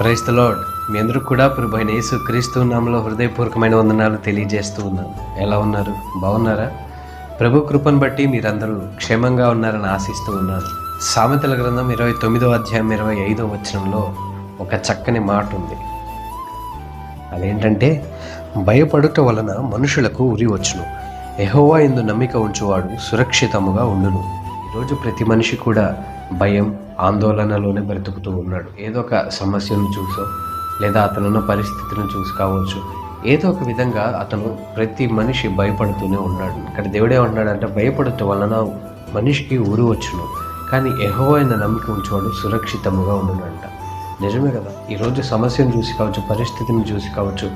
Price the lord. మీ అందరూ కూడా ప్రభు యేసు క్రీస్తు నామలో హృదయపూర్వకమైన వందనాలు తెలియజేస్తూ ఉన్నాను. ఎలా ఉన్నారు? బాగున్నారా? ప్రభు కృపను బట్టి మీరందరూ క్షేమంగా ఉన్నారని ఆశిస్తూ ఉన్నాను. సామెతల గ్రంథం ఇరవై తొమ్మిదో అధ్యాయం ఇరవై ఐదో వచనంలో ఒక చక్కని మాట ఉంది. అదేంటంటే భయపడుట వలన మనుషులకు ఉరి వచ్చును. ఎహోవా ఎందు నమ్మిక ఉంచువాడు సురక్షితముగా ఉండును. ఈరోజు ప్రతి మనిషి కూడా భయం ఆందోళనలోనే బ్రతుకుతూ ఉన్నాడు. ఏదో ఒక సమస్యను చూసో లేదా అతనున్న పరిస్థితిని చూసి కావచ్చు. ఏదో ఒక విధంగా అతను ప్రతి మనిషి భయపడుతూనే ఉన్నాడు. ఇక్కడ దేవుడే ఉన్నాడంటే భయపడటం వలన మనిషికి ఊరు వచ్చును. కానీ ఎహో అయిన నమ్మిక ఉంచేవాడు సురక్షితముగా ఉండునంట. నిజమే కదా? ఈరోజు సమస్యను చూసి కావచ్చు పరిస్థితిని చూసి కావచ్చు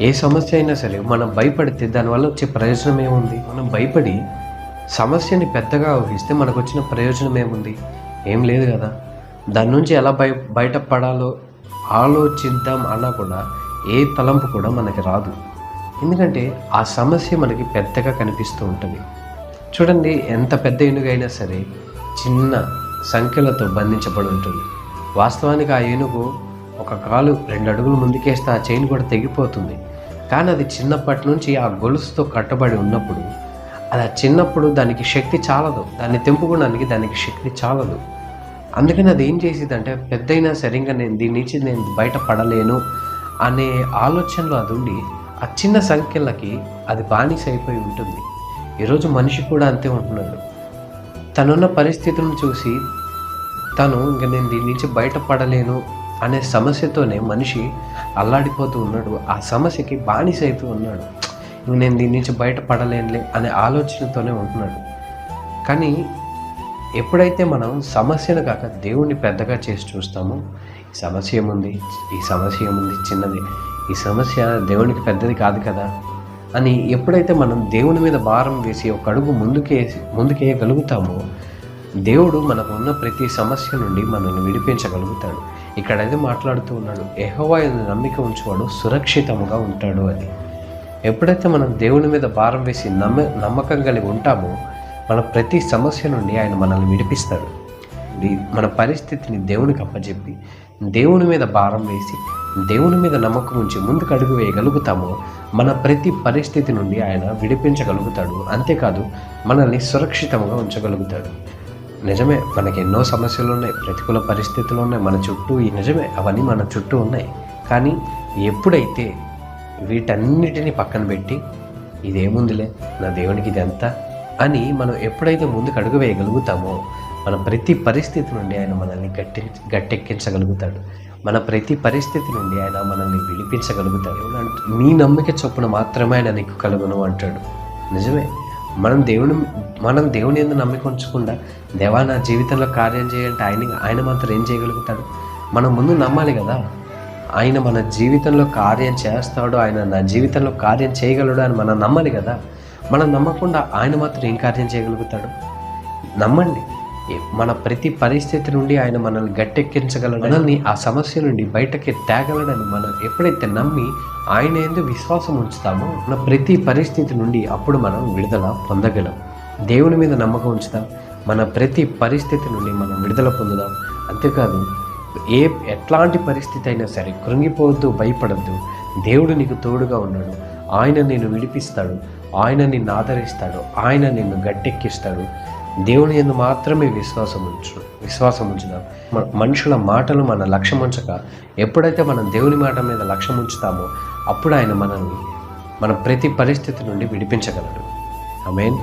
ఏ సమస్య అయినా సరే మనం భయపడితే దానివల్ల వచ్చే ప్రయోజనం ఏముంది? మనం భయపడి సమస్యని పెద్దగా ఊహిస్తే మనకు వచ్చిన ప్రయోజనం ఏముంది? ఏం లేదు కదా. దాని నుంచి ఎలా బయ బయటపడాలో ఆలోచిద్దాం అన్నా కూడా ఏ తలంపు కూడా మనకి రాదు. ఎందుకంటే ఆ సమస్య మనకి పెద్దగా కనిపిస్తూ ఉంటుంది. చూడండి ఎంత పెద్ద ఏనుగైనా సరే చిన్న సంఖ్యలతో బంధించబడి ఉంటుంది. వాస్తవానికి ఆ ఏనుగు ఒక కాలు రెండు అడుగులు ముందుకేస్తే ఆ చైన్ కూడా తెగిపోతుంది. కానీ అది చిన్నప్పటి నుంచి ఆ గొలుసుతో కట్టబడి ఉన్నప్పుడు అది చిన్నప్పుడు దానికి శక్తి చాలదు. దాన్ని తెంపుకోవడానికి దానికి శక్తి చాలదు. అందుకని అది ఏం చేసేదంటే పెద్దయినా సరిగ్గా నేను దీని నుంచి నేను బయటపడలేను అనే ఆలోచనలో అది ఉండి ఆ చిన్న సంఖ్యలకి అది బానిస అయిపోయి ఉంటుంది. ఈరోజు మనిషి కూడా అంతే ఉంటున్నాడు. తనున్న పరిస్థితులను చూసి తను ఇంక నేను దీని నుంచి బయటపడలేను అనే సమస్యతోనే మనిషి అల్లాడిపోతూ ఉన్నాడు. ఆ సమస్యకి బానిస అవుతూ ఉన్నాడు. నేను దీని నుంచి బయటపడలేనులే అనే ఆలోచనతోనే ఉంటున్నాడు. కానీ ఎప్పుడైతే మనం సమస్యను కాక దేవుణ్ణి పెద్దగా చేసి చూస్తామో ఈ సమస్య ఏముంది? ఈ సమస్య ఏముంది? చిన్నది. ఈ సమస్య దేవునికి పెద్దది కాదు కదా? అని ఎప్పుడైతే మనం దేవుని మీద భారం వేసి ఒక అడుగు ముందుకేసి ముందుకేయగలుగుతామో దేవుడు మనకు ఉన్న ప్రతి సమస్య నుండి మనల్ని విడిపించగలుగుతాడు. ఇక్కడ అదే మాట్లాడుతూ ఉన్నాడు ఎహోవా నమ్మిక ఉంచువాడు సురక్షితముగా ఉంటాడు అని. ఎప్పుడైతే మనం దేవుని మీద భారం వేసి నమ్మ నమ్మకం కలిగి ఉంటామో మన ప్రతి సమస్య నుండి ఆయన మనల్ని విడిపిస్తాడు. మన పరిస్థితిని దేవునికి అప్పచెప్పి దేవుని మీద భారం వేసి దేవుని మీద నమ్మకం ఉంచి ముందుకు అడుగు వేయగలుగుతామో మన ప్రతి పరిస్థితి నుండి ఆయన విడిపించగలుగుతాడు. అంతేకాదు మనల్ని సురక్షితంగా ఉంచగలుగుతాడు. నిజమే మనకి ఎన్నో సమస్యలు ఉన్నాయి ప్రతికూల పరిస్థితులు ఉన్నాయి మన చుట్టూ ఈ నిజమే అవన్నీ మన చుట్టూ ఉన్నాయి. కానీ ఎప్పుడైతే వీటన్నిటిని పక్కన పెట్టి ఇదేముందిలే? నా దేవునికి ఇదంతా? అని మనం ఎప్పుడైతే ముందుకు అడుగు వేయగలుగుతామో మన ప్రతి పరిస్థితి నుండి ఆయన మనల్ని గట్టి గట్టెక్కించగలుగుతాడు. మన ప్రతి పరిస్థితి నుండి ఆయన మనల్ని విడిపించగలుగుతాడు. దేవుడు నీ నమ్మిక చొప్పున మాత్రమే ఆయన నీకు కలుగును అంటాడు. నిజమే. మనం దేవుని మనం దేవుని ఎందుకు నమ్మిక ఉంచకుండా దేవా నా జీవితంలో కార్యం చేయాలంటే ఆయన ఆయన మాత్రం ఏం చేయగలుగుతాడు? మనం ముందు నమ్మాలి కదా. ఆయన మన జీవితంలో కార్యం చేస్తాడు ఆయన నా జీవితంలో కార్యం చేయగలడు అని మనం నమ్మాలి కదా? మనం నమ్మకుండా ఆయన మాత్రం ఏం కార్యం చేయగలుగుతాడు? నమ్మండి. మన ప్రతి పరిస్థితి నుండి ఆయన మనల్ని గట్టెక్కించగలడు. మనల్ని ఆ సమస్య నుండి బయటకి తేగలడని మనం ఎప్పుడైతే నమ్మి ఆయన ఎందుకు విశ్వాసం ఉంచుతామో మన ప్రతి పరిస్థితి నుండి అప్పుడు మనం విడుదల పొందగలం. దేవుని మీద నమ్మకం ఉంచుతాం మన ప్రతి పరిస్థితి నుండి మనం విడుదల పొందుదాం. అంతేకాదు ఏ ఎట్లాంటి పరిస్థితి అయినా సరే కృంగిపోవద్దు భయపడద్దు. దేవుడు నీకు తోడుగా ఉన్నాడు. ఆయన నిన్ను విడిపిస్తాడు. ఆయన నిన్ను ఆదరిస్తాడు. ఆయన నిన్ను గట్టెక్కిస్తాడు. దేవుని ఎందు మాత్రమే విశ్వాసం ఉంచు విశ్వాసం ఉంచుదాం. మనుషుల మాటలు మన లక్ష్యం ఉంచక ఎప్పుడైతే మనం దేవుని మాట మీద లక్ష్యం ఉంచుతామో అప్పుడు ఆయన మనల్ని మన ప్రతి పరిస్థితి నుండి విడిపించగలడు. I mean